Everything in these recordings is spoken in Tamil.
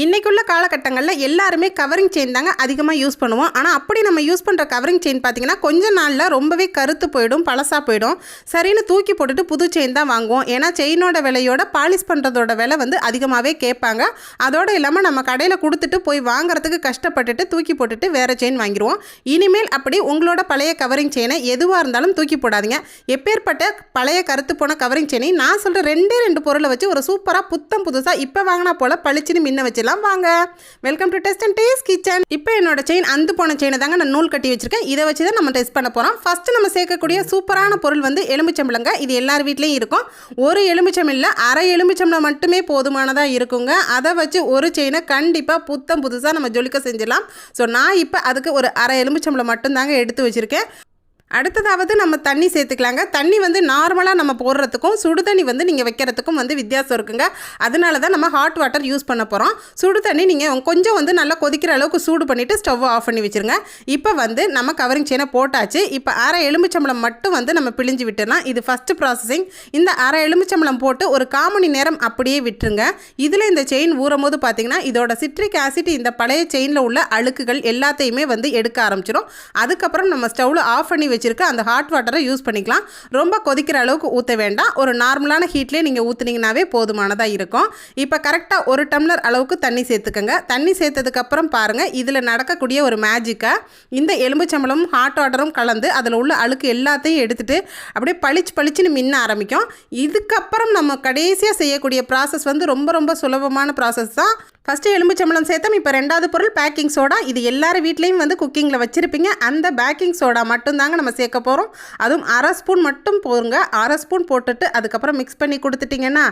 இன்றைக்குள்ள காலகட்டங்களில் எல்லாருமே கவரிங் செயின் தாங்க அதிகமாக யூஸ் பண்ணுவோம். ஆனால் அப்படி நம்ம யூஸ் பண்ணுற கவரிங் செயின் பார்த்தீங்கன்னா கொஞ்ச நாளில் ரொம்பவே கருத்து போயிடும் பழசாக போயிடும். சரின்னு தூக்கி போட்டுட்டு புது செயின் தான் வாங்குவோம். ஏன்னா செயினோட விலையோட பாலிஷ் பண்ணுறதோட விலை வந்து அதிகமாகவே கேட்பாங்க. அதோடு இல்லாமல் நம்ம கடையில் கொடுத்துட்டு போய் வாங்குறதுக்கு கஷ்டப்பட்டுட்டு தூக்கி போட்டுட்டு வேறு செயின் வாங்கிடுவோம் இனிமேல் அப்படி உங்களோட பழைய கவரிங் செயினை எதுவாக இருந்தாலும் தூக்கி போடாதீங்க. எப்பேற்பட்ட பழைய கருத்து போன கவரிங் செயினை நான் சொல்கிற ரெண்டே ரெண்டு பொருளை வச்சு ஒரு சூப்பராக புத்தம் புதுசாக இப்போ வாங்கினா போல் பளிச்சுன்னு மின்ன வச்சு வச்சிடலாம் வாங்க. Welcome to test and taste kitchen இப்போ என்னோட செயின் அந்து போன செயினை தாங்க நான் நூல் கட்டி வச்சிருக்கேன். இதை வச்சு தான் நம்ம டெஸ்ட் பண்ண போகிறோம் ஃபஸ்ட்டு நம்ம சேர்க்கக்கூடிய சூப்பரான பொருள் வந்து எலுமிச்சம்பழங்க. இது எல்லார் வீட்லேயும் இருக்கும். ஒரு எலுமிச்சம் இல்லை அரை எலுமிச்சம்பழம் மட்டுமே போதுமானதாக இருக்குங்க. அதை வச்சு ஒரு செயினை கண்டிப்பாக புத்தம் புதுசாக நம்ம ஜொலிக்க செஞ்சிடலாம். ஸோ நான் இப்போ அதுக்கு ஒரு அரை எலுமிச்சம்பழம் மட்டும்தாங்க எடுத்து வச்சுருக்கேன். அடுத்ததாவது நம்ம தண்ணி சேர்த்துக்கலாங்க. தண்ணி வந்து நார்மலாக நம்ம போடுறதுக்கும் சுடு தண்ணி வந்து நீங்கள் வைக்கிறதுக்கும் வந்து வித்தியாசம் இருக்குங்க. அதனால தான் நம்ம ஹாட் வாட்டர் யூஸ் பண்ண போகிறோம் சுடு தண்ணி நீங்கள் கொஞ்சம் வந்து நல்லா கொதிக்கிற அளவுக்கு சூடு பண்ணிவிட்டு ஸ்டவ் ஆஃப் பண்ணி வச்சுருங்க. இப்போ வந்து நம்ம கவரிங் செயினை போட்டாச்சு. இப்போ அரை எலுமிச்சம்பழம் மட்டும் வந்து நம்ம பிழிஞ்சு விட்டுடலாம் இது ஃபஸ்ட்டு ப்ராசஸிங் இந்த அரை எலுமிச்சம்பழம் போட்டு ஒரு கால் மணி நேரம் அப்படியே விட்டுருங்க. இதில் இந்த செயின் ஊறும் போது பார்த்தீங்கன்னா இதோட சிட்ரிக் ஆசிட் இந்த பழைய செயினில் உள்ள அழுக்குகள் எல்லாத்தையுமே வந்து எடுக்க ஆரம்பிச்சிடும் அதுக்கப்புறம் நம்ம ஸ்டவ்வில் ஆஃப் பண்ணி வச்சுருக்கு அந்த ஹாட் வாட்டரை யூஸ் பண்ணிக்கலாம். ரொம்ப கொதிக்கிற அளவுக்கு ஊற்ற வேண்டாம். ஒரு நார்மலான ஹீட்லேயே நீங்கள் ஊற்றுனீங்கனாவே போதுமானதாக இருக்கும். இப்போ கரெக்டாக ஒரு டம்ளர் அளவுக்கு தண்ணி சேர்த்துக்கோங்க. தண்ணி சேர்த்ததுக்கப்புறம் பாருங்கள் இதில் நடக்கக்கூடிய ஒரு மேஜிக்கை இந்த எலும்புச்சம்பளமும் ஹாட் வாட்டரும் கலந்து அதில் உள்ள அழுக்கு எல்லாத்தையும் எடுத்துகிட்டு அப்படியே பளிச்சு பளிச்சுன்னு மின்ன ஆரம்பிக்கும். இதுக்கப்புறம் நம்ம கடைசியாக செய்யக்கூடிய ப்ராசஸ் வந்து ரொம்ப ரொம்ப சுலபமான ப்ராசஸ் தான். ஃபஸ்ட்டு எலும்புச்சம்பளம் சேர்த்தோம். இப்போ ரெண்டாவது பொருள் பேக்கிங் சோடா இது எல்லார் வீட்லேயும் வந்து குக்கிங்கில் வச்சுருப்பீங்க. அந்த பேக்கிங் சோடா மட்டும்தாங்க நம்ம சேர்க்க போகிறோம் அதுவும் அரை ஸ்பூன் மட்டும் போருங்க அரை ஸ்பூன் போட்டுட்டு அதுக்கப்புறம் மிக்ஸ் பண்ணி கொடுத்துட்டிங்கன்னா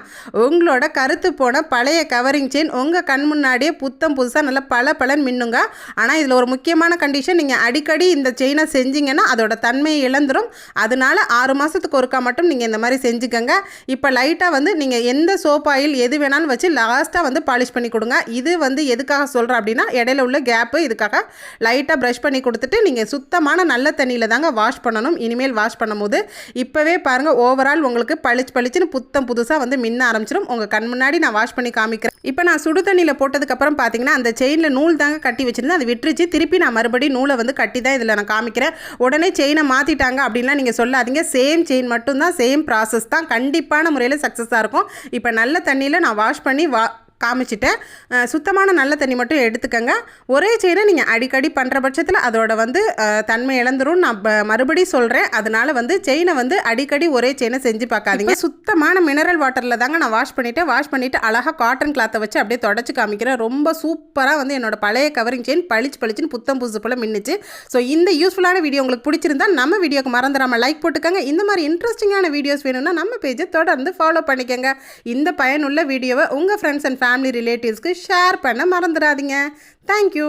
உங்களோட கருத்து போன பழைய கவரிங் செயின் உங்கள் கண் முன்னாடியே புத்தம் புதுசாக நல்லா பல பலன் மின்னுங்க. ஆனால் இதில் ஒரு முக்கியமான கண்டிஷன் நீங்கள் அடிக்கடி இந்த செயினை செஞ்சீங்கன்னா அதோட தன்மையை இழந்துரும். அதனால ஆறு மாதத்துக்கு ஒருக்கா மட்டும் நீங்கள் இந்த மாதிரி செஞ்சுக்கோங்க. இப்போ லைட்டாக வந்து நீங்கள் எந்த சோப் ஆயில் எது வேணாலும் வச்சு லாஸ்ட்டாக வந்து பாலிஷ் பண்ணி கொடுங்க. இது வந்து எதுக்காக சொல்கிறேன் அப்படின்னா இடையில உள்ள கேப்பு இதுக்காக லைட்டாக ப்ரஷ் பண்ணி கொடுத்துட்டு நீங்கள் சுத்தமான நல்ல தண்ணியில் தாங்க வாஷ் பண்ணணும். இனிமேல் வாஷ் பண்ணும்போது இப்போவே பாருங்கள் ஓவரால் உங்களுக்கு பளிச்சு பளிச்சுன்னு புத்தம் புதுசாக வந்து மின்ன ஆரம்பிச்சிடும் உங்கள் கண் முன்னாடி நான் வாஷ் பண்ணி காமிக்கிறேன். இப்போ நான் சுடு தண்ணியில் போட்டதுக்கப்புறம் பார்த்தீங்கன்னா அந்த செயினில் நூல் தாங்க கட்டி வச்சுருந்தேன். அது விட்டுருச்சு. திருப்பி நான் மறுபடியும் நூலை வந்து கட்டி தான் இதில் நான் காமிக்கிறேன். உடனே செயினை மாற்றிட்டாங்க அப்படின்லாம் நீங்கள் சொல்லாதீங்க. சேம் செயின் மட்டும்தான் சேம் ப்ராசஸ் தான். கண்டிப்பான முறையில் சக்ஸஸாக இருக்கும். இப்போ நல்ல தண்ணியில் நான் வாஷ் பண்ணி வா காமிச்சிட்டேன். சுத்தமான நல்ல தண்ணி மட்டும் எடுத்துக்கங்க. ஒரே செயினை நீங்கள் அடிக்கடி பண்ணுற பட்சத்தில் அதோட வந்து தன்மை இழந்துரும். நான் மறுபடியும் சொல்கிறேன் அதனால வந்து செயினை வந்து அடிக்கடி ஒரே செயினை செஞ்சு பார்க்காதீங்க. சுத்தமான மினரல் வாட்டரில் தாங்க நான் வாஷ் பண்ணிவிட்டேன் வாஷ் பண்ணிவிட்டு அழகாக காட்டன் கிளாத்தை வச்சு அப்படியே தொடச்சி காமிக்கிறேன். ரொம்ப சூப்பராக வந்து என்னோட பழைய கவரிங் செயின் பளிச்சு பளிச்சுன்னு புத்தம் புதுசு போல் மின்னுச்சு. ஸோ இந்த யூஸ்ஃபுல்லான வீடியோ உங்களுக்கு பிடிச்சிருந்தா நம்ம வீடியோக்கு மறந்துடாமல் லைக் போட்டுக்கோங்க. இந்த மாதிரி இன்ட்ரெஸ்டிங்கான வீடியோஸ் வேணும்னா நம்ம பேஜை தொடர்ந்து ஃபாலோ பண்ணிக்கோங்க. இந்த பயனுள்ள வீடியோவை உங்கள் ஃப்ரெண்ட்ஸ் அண்ட் ஃபேமிலி ரிலேட்டிவ்ஸ்க்கு ஷேர் பண்ண மறந்துடாதீங்க தேங்க்யூ